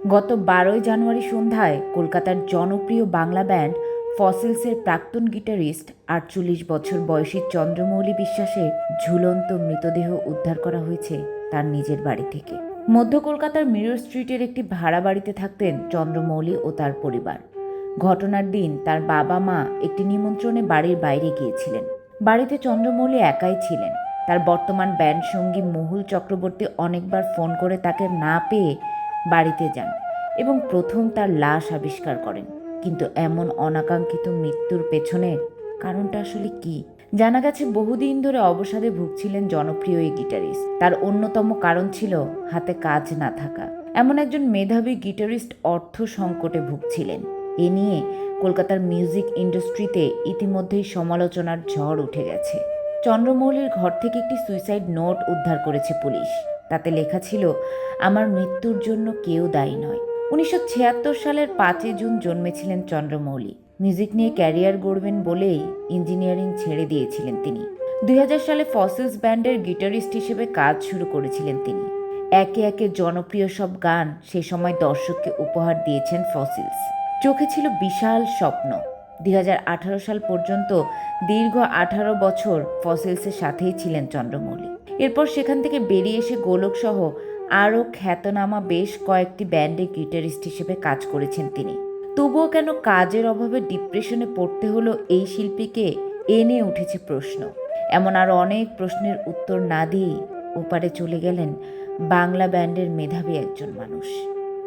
গত বারোই জানুয়ারি সন্ধ্যায় কলকাতার জনপ্রিয় বাংলা ব্যান্ড ফসিলসের প্রাক্তন গিটারিস্ট আটচল্লিশ বছর বয়সী চন্দ্রমৌলি বিশ্বাসের ঝুলন্ত মৃতদেহ উদ্ধার করা হয়েছে তার নিজের বাড়ি থেকে। মধ্য কলকাতার মিরর স্ট্রিটের একটি ভাড়া বাড়িতে থাকতেন চন্দ্রমৌলি ও তার পরিবার। ঘটনার দিন তার বাবা মা একটি নিমন্ত্রণে বাড়ির বাইরে গিয়েছিলেন। বাড়িতে চন্দ্রমৌলি একাই ছিলেন। তার বর্তমান ব্যান্ড সঙ্গী মহুল চক্রবর্তী অনেকবার ফোন করে তাকে না পেয়ে বাড়িতে যান এবং প্রথম তার লাশ আবিষ্কার করেন। কিন্তু এমন অনাকাঙ্ক্ষিত মৃত্যুর পেছনে কারণটা আসলে কি? জানা গেছে, বহুদিন ধরে অবসাদে ভুগছিলেন জনপ্রিয় এই গিটারিস্ট। তার অন্যতম কারণ ছিল হাতে কাজ না থাকা। এমন একজন মেধাবী গিটারিস্ট অর্থ সংকটে ভুগছিলেন। এ নিয়ে কলকাতার মিউজিক ইন্ডাস্ট্রিতে ইতিমধ্যেই সমালোচনার ঝড় উঠে গেছে। চন্দ্রমৌলির ঘর থেকে একটি সুইসাইড নোট উদ্ধার করেছে পুলিশ। তাতে লেখা ছিল, আমার মৃত্যুর জন্য কেউ দায়ী নয়। উনিশশো সালের পাঁচই জুন জন্মেছিলেন চন্দ্রমৌলি। মিউজিক নিয়ে ক্যারিয়ার গড়বেন বলেই ইঞ্জিনিয়ারিং ছেড়ে দিয়েছিলেন তিনি। দুই হাজার সালে ফসিলস ব্যান্ডের গিটারিস্ট হিসেবে কাজ শুরু করেছিলেন তিনি। একে একে জনপ্রিয় সব গান সে সময় দর্শককে উপহার দিয়েছেন ফসিলস। চোখে ছিল বিশাল স্বপ্ন। দুই হাজার আঠারো সাল পর্যন্ত দীর্ঘ আঠারো বছর ফসিলসের সাথেই ছিলেন চন্দ্রমৌলি। এরপর সেখান থেকে বেরিয়ে এসে গোলকসহ আরও খ্যাতনামা বেশ কয়েকটি ব্যান্ডে গিটারিস্ট হিসেবে কাজ করেছেন তিনি। তবুও কেন কাজের অভাবে ডিপ্রেশনে পড়তে হলো এই শিল্পীকে এনে উঠেছে প্রশ্ন। এমন আর অনেক প্রশ্নের উত্তর না দিয়ে ওপারে চলে গেলেন বাংলা ব্যান্ডের মেধাবী একজন মানুষ।